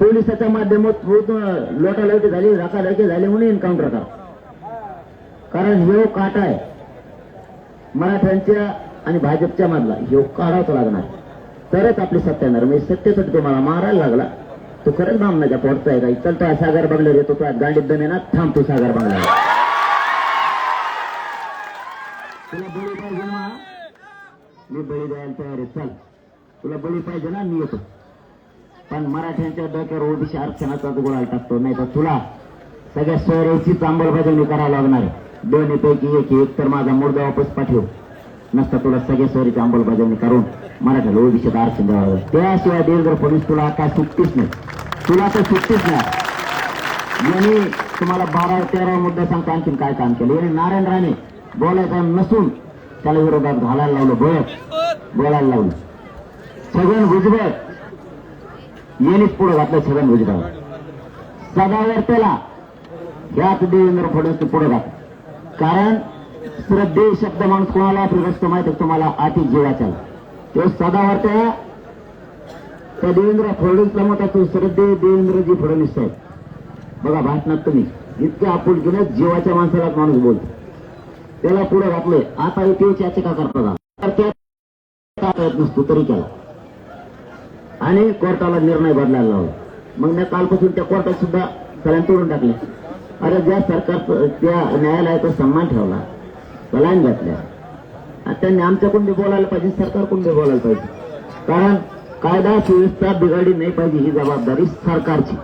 पोलिसाच्या माध्यमातून लोटालोटी झाली राखाडाकी झाली म्हणून एन्काउंटर करा. कारण ह्यो काटा आहे. मराठ्यांच्या आणि भाजपच्या मधला ह्यो काढावचा लागणार. तरच आपली सत्ता येणार. म्हणजे सत्तेसाठी तुम्हाला मारायला लागला. तो खरंच बामणाच्या पोटचा आहे का? चलता सागर बंगल्यावर येतो. तो गांडीत दमे ना? थांबतो सागर बंगल्यावर. तुला बळी पाहिजे ना? मी बळी द्यायला तयार आहे. चल. तुला बळी पाहिजे ना? मी येतो. पण मराठ्यांच्या डोक्यावर ओबीसी आरक्षणाचा गोळा टाकतो. नाही तर तुला सगळ्या सोयऱ्याचीच अंमलबजावणी करायला लागणार आहे. दोन्ही पैकी एक एक. तर माझा मुर्दा वापस पाठव. नसता तुला सगळ्या सोयरीची अंमलबजावणी करून मराठ्याला ओबीसीत आरक्षण द्यावं लागेल. त्याशिवाय देवेंद्र फडणवीस तुला काय सुट्टीच नाही. तुला तर सुट्टीच नाही. यांनी तुम्हाला बारा तेरा मुद्दा सांगतो आणखीन काय काम केलं? याने नारायण राणे बोलायचं नसून त्याला विरोधात घालायला लावलं. बोलत बोलायला लावलं. छगन भुजबळ यांनीच पुढे घातलं छगन भुजबळ सदावर त्याला देवेंद्र फडणवीस पुढे घात कारण श्रद्धे शब्द माणूस कोणाला फिरस्त माहिती तुम्हाला अति जीवाच्या तो सदावर त्या देवेंद्र फडणवीसला मोठा तो श्रद्धे देवेंद्रजी फडणवीस साहेब. बघा भाषणात तुम्ही इतक्या आपुलकीने जीवाच्या माणसाला माणूस बोलतो. त्याला पुढे घातले आता युपीएस याचिका करता का नसतो तरी केला. आणि कोर्टाला निर्णय बदलायला लावला. मग मी कालपासून त्या कोर्टात सुद्धा सलाईन तोडून टाकले अरे ज्या सरकार त्या न्यायालयाचा सन्मान ठेवला सलाईन घातल्या. त्यांनी आमच्याकडून बी बोलायला पाहिजे सरकारकडून बी बोलायला पाहिजे. कारण कायदा सुव्यवस्था बिघडली नाही पाहिजे ही जबाबदारी सरकारची.